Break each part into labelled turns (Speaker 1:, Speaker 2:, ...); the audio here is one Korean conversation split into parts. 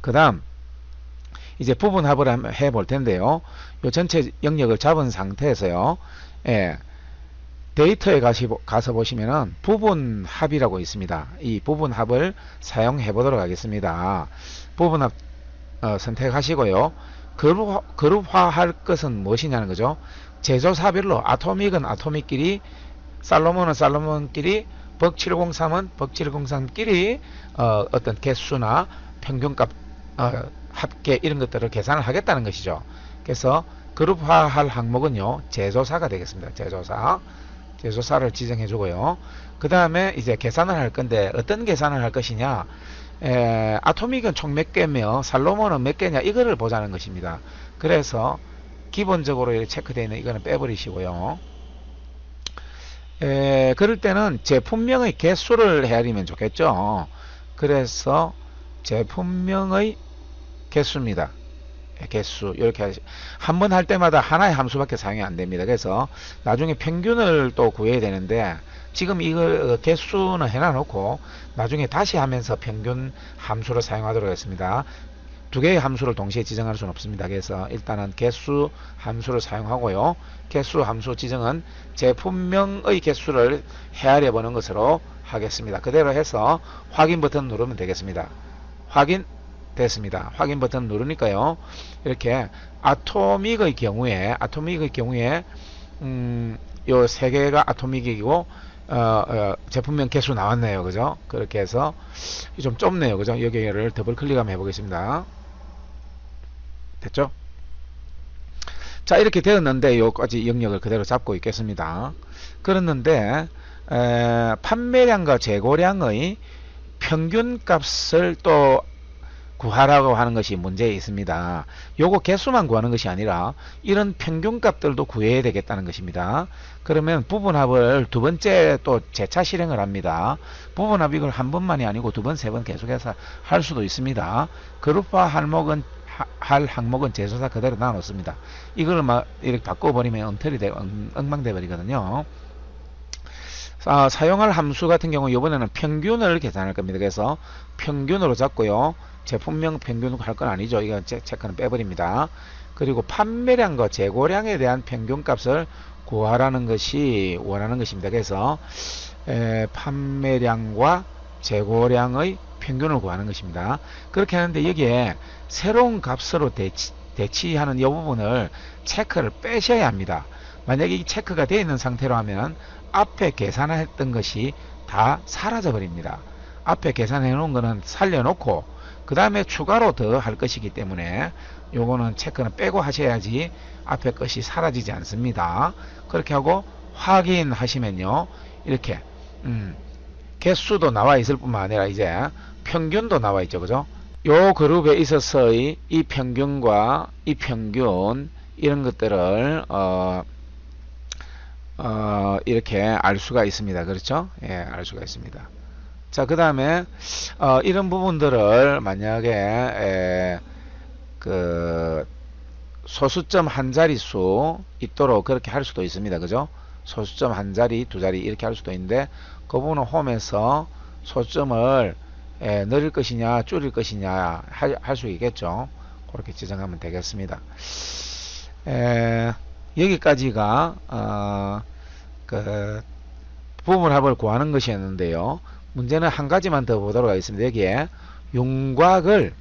Speaker 1: 그 다음 이제 부분 합을 한번 해볼 텐데요. 요 전체 영역을 잡은 상태에서요. 예, 데이터에 가시, 가서 보시면은 부분 합이라고 있습니다. 이 부분 합을 사용해 보도록 하겠습니다. 부분 합 어, 선택하시고요. 그룹화, 그룹화할 것은 무엇이냐는 거죠. 제조사별로 아토믹은 아토믹끼리 살로몬은 살로몬끼리 벅 703은 벅 703끼리 어, 어떤 개수나 평균값 어, 합계 이런 것들을 계산을 하겠다는 것이죠. 그래서 그룹화할 항목은요 제조사가 되겠습니다. 제조사 제조사를 지정해 주고요. 그 다음에 이제 계산을 할 건데 어떤 계산을 할 것이냐 에, 아토믹은 총 몇 개며 살로몬은 몇 개냐 이거를 보자는 것입니다. 그래서 기본적으로 체크되어 있는 이거는 빼버리시고요. 에, 그럴 때는 제품명의 개수를 헤아리면 좋겠죠. 그래서 제품명의 개수입니다. 예, 개수 이렇게 한 번 할 때마다 하나의 함수밖에 사용이 안 됩니다. 그래서 나중에 평균을 또 구해야 되는데 지금 이걸 어, 개수는 해놔 놓고 나중에 다시 하면서 평균 함수를 사용하도록 하겠습니다. 두 개의 함수를 동시에 지정할 수는 없습니다. 그래서 일단은 개수 함수를 사용하고요. 개수 함수 지정은 제품명의 개수를 헤아려 보는 것으로 하겠습니다. 그대로 해서 확인 버튼 누르면 되겠습니다. 확인 됐습니다. 확인 버튼 누르니까요. 이렇게 아토믹의 경우에 아토믹의 경우에 음, 요 세 개가 아토믹이고 어, 어, 제품명 개수 나왔네요. 그죠? 그렇게 해서 좀 좁네요. 그죠? 여기를 더블 클릭 한번 해보겠습니다. 됐죠? 자 이렇게 되었는데 요까지 영역을 그대로 잡고 있겠습니다. 그랬는데 에, 판매량과 재고량의 평균 값을 또 구하라고 하는 것이 문제에 있습니다. 요거 개수만 구하는 것이 아니라 이런 평균값들도 구해야 되겠다는 것입니다. 그러면 부분합을 두 번째 또 재차 실행을 합니다. 부분합 이걸 한 번만이 아니고 두 번, 세 번 계속해서 할 수도 있습니다. 그룹화 항목은 할 항목은 재소사 그대로 나눴습니다. 이걸 막 이렇게 바꿔버리면 엉터리 돼, 엉, 엉망돼 버리거든요. 아, 사용할 함수 같은 경우 이번에는 평균을 계산할 겁니다. 그래서 평균으로 잡고요. 제품명 평균 할 건 아니죠. 이건 체크는 빼버립니다. 그리고 판매량과 재고량에 대한 평균값을 구하라는 것이 원하는 것입니다. 그래서 에, 판매량과 재고량의 평균을 구하는 것입니다. 그렇게 하는데 여기에 새로운 값으로 대치, 대치하는 이 부분을 체크를 빼셔야 합니다. 만약에 이 체크가 되어 있는 상태로 하면 앞에 계산했던 것이 다 사라져 버립니다. 앞에 계산해 놓은 거는 살려놓고 그 다음에 추가로 더 할 것이기 때문에 요거는 체크는 빼고 하셔야지 앞에 것이 사라지지 않습니다. 그렇게 하고 확인하시면요. 이렇게 음, 개수도 나와 있을 뿐만 아니라 이제 평균도 나와 있죠. 그죠? 요 그룹에 있어서의 이 평균과 이 평균 이런 것들을 어, 어, 이렇게 알 수가 있습니다. 그렇죠? 예, 알 수가 있습니다. 자, 그 다음에, 어, 이런 부분들을 만약에, 에, 그, 소수점 한 자릿수 있도록 그렇게 할 수도 있습니다. 그죠? 소수점 한 자리, 두 자리 이렇게 할 수도 있는데, 그 부분은 홈에서 소수점을 에, 늘릴 것이냐, 줄일 것이냐 할 수 있겠죠. 그렇게 지정하면 되겠습니다. 에, 여기까지가, 어, 그, 부분합을 구하는 것이었는데요. 문제는 한 가지만 더 보도록 하겠습니다. 여기에 용곽을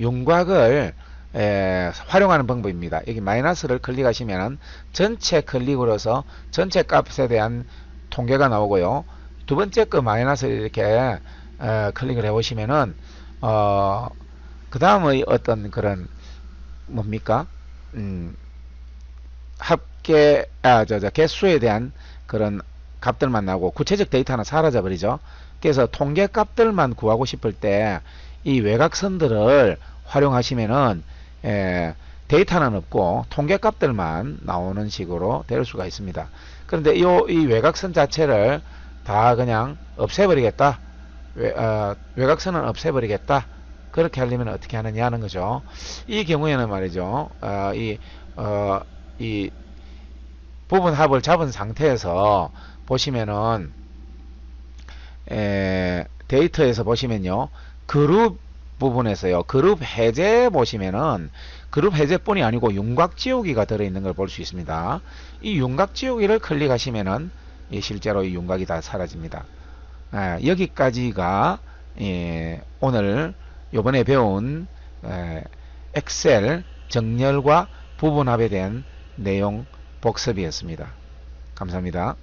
Speaker 1: 용곽을 에, 활용하는 방법입니다. 여기 마이너스를 클릭하시면 전체 클릭으로서 전체 값에 대한 통계가 나오고요. 두 번째 거 마이너스를 이렇게 에, 클릭을 해 보시면은 어, 그 다음의 어떤 그런 뭡니까? 음, 합계 아저 저 개수에 대한 그런 값들만 나오고 구체적 데이터는 사라져 버리죠. 그래서 통계 값들만 구하고 싶을 때 이 외곽선들을 활용하시면은 에, 데이터는 없고 통계 값들만 나오는 식으로 될 수가 있습니다. 그런데 요, 이 외곽선 자체를 다 그냥 없애버리겠다. 외, 어, 외곽선은 없애버리겠다. 그렇게 하려면 어떻게 하느냐 하는 거죠. 이 경우에는 말이죠. 어, 이, 어, 이 부분 합을 잡은 상태에서 보시면은 에, 데이터에서 보시면요 그룹 부분에서요. 그룹 해제 보시면은 그룹 해제뿐이 아니고 윤곽 지우기가 들어있는 걸 볼 수 있습니다. 이 윤곽 지우기를 클릭하시면은 예, 실제로 이 윤곽이 다 사라집니다. 예, 여기까지가 예, 오늘 요번에 배운 에, 엑셀 정렬과 부분합에 대한 내용 복습이었습니다. 감사합니다.